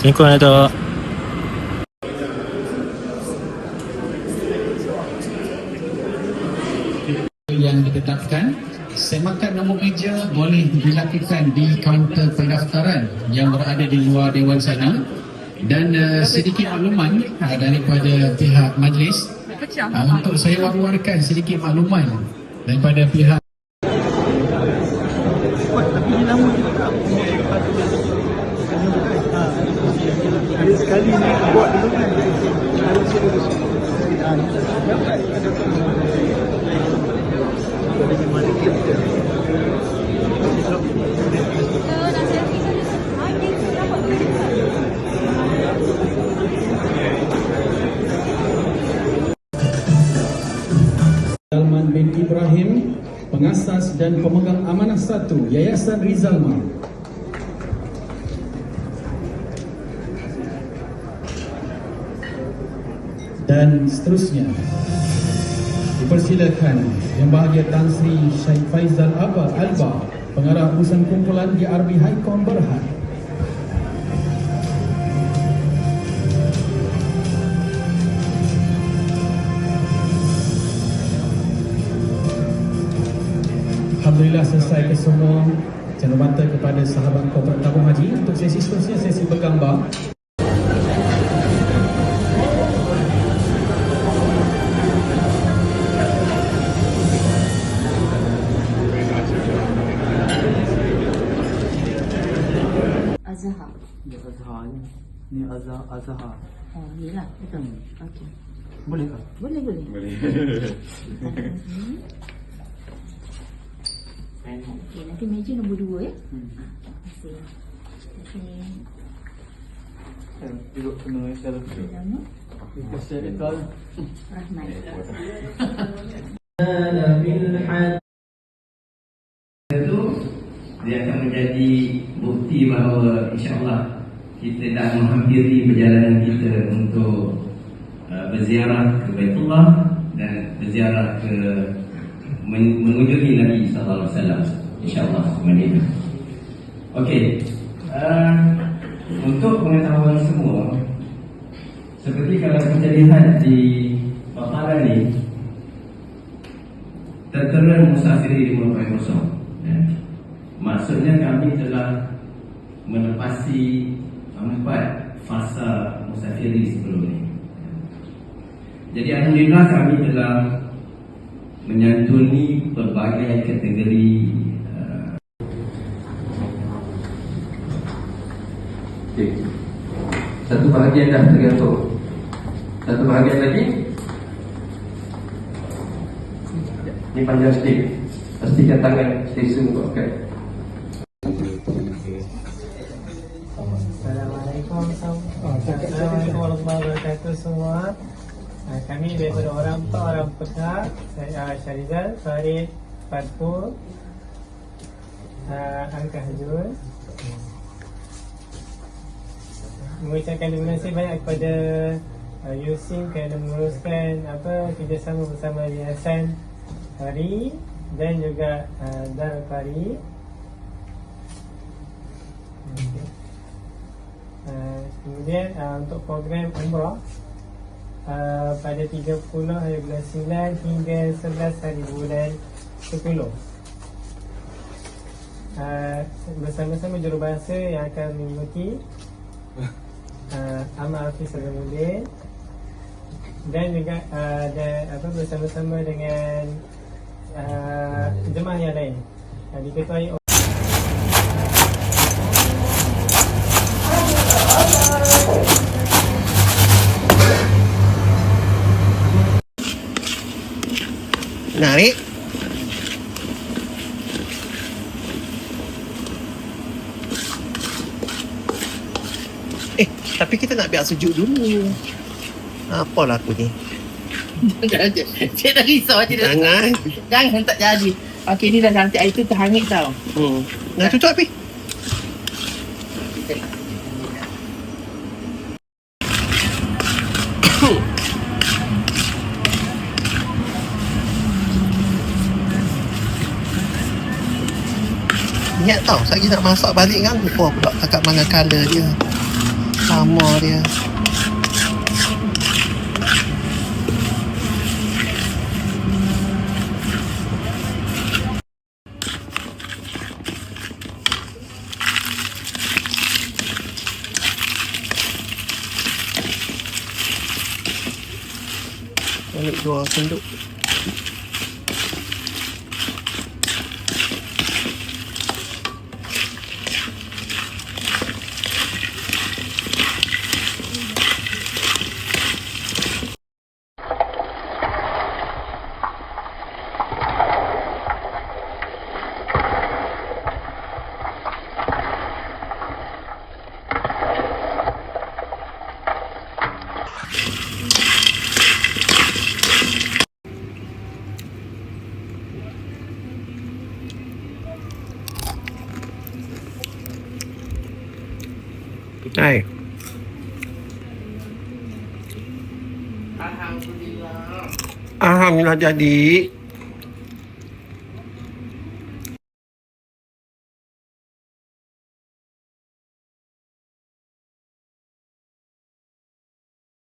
Assalamualaikum Dato' yang ditetapkan semakan nombor meja boleh dilakukan di kaunter pendaftaran yang berada di luar dewan sana. Dan uh, sedikit makluman uh, daripada pihak majlis uh, untuk saya war-warkan sedikit makluman daripada pihak sekali ni buat dulu kan kalau saya dulu Salman bin Ibrahim, pengasas dan pemegang amanah satu Yayasan Rizalma. Dan seterusnya, dipersilakan Yang Bahagia Tan Sri Syed Faizal Aba Alba, pengarah urusan kumpulan DRB Haikon Berhad. Alhamdulillah selesai ke semua cenderamata kepada sahabat korporat tabung haji untuk sesi seterusnya sesi bergambar Azhar. Dia Azhar ni. Ni Azhar Azhar. Oh, ni lah. Betul. Okey. Boleh tak? Boleh, boleh. Boleh. Okey, nanti meja nombor dua ya. Hmm. Terima kasih. Okey. Eh, duduk kena secara Nama Terima kasih Dekal. Rahman. itu dia akan menjadi bukti bahawa insyaAllah kita dah menghampiri perjalanan kita untuk uh, berziarah ke Baitullah dan berziarah ke men- mengunjungi Nabi wasallam insyaallah Madinah. Okey. Uh, untuk pengetahuan semua seperti kalau kita lihat di paparan ni tertera musafiri merupakan kosong. Ya. Maksudnya kami telah menepasi empat fasa musafiri sebelum ini. Jadi Alhamdulillah kami telah menyantuni pelbagai kategori Okey. Satu bahagian dah tergantung. Satu bahagian lagi. Ni panjang sikit. Pastikan tangan stay zoom kuatkan. Wabarakatuh semua Ah, Kami daripada orang Pak Orang Saya uh, Syarizal Farid Fatpur uh, Angkah Hajul Mengucapkan terima kasih banyak kepada uh, Yusin kerana menguruskan apa kerjasama bersama Yayasan Hari dan juga uh, Dar Pari. Okay. Uh, kemudian uh, untuk program umrah uh, pada 30 hari bulan 9 hingga 11 hari bulan 10 uh, bersama-sama jurubahasa yang akan mengikuti uh, Ahmad Hafiz Salamuddin dan juga uh, dan, apa bersama-sama dengan uh, jemaah yang lain. Uh, diketuai Narik. Eh, tapi kita nak biar sejuk dulu. Apalah aku ni? Cik dah risau Cik dah Jangan. Jangan tak jadi. Okey ni dah nanti air tu terhangit tau. Hmm. Dah tutup api Ingat tau, saya nak masak balik kan Lupa pula cakap mana colour dia Sama dia. Ambil dua senduk ใช่อาหารจะดี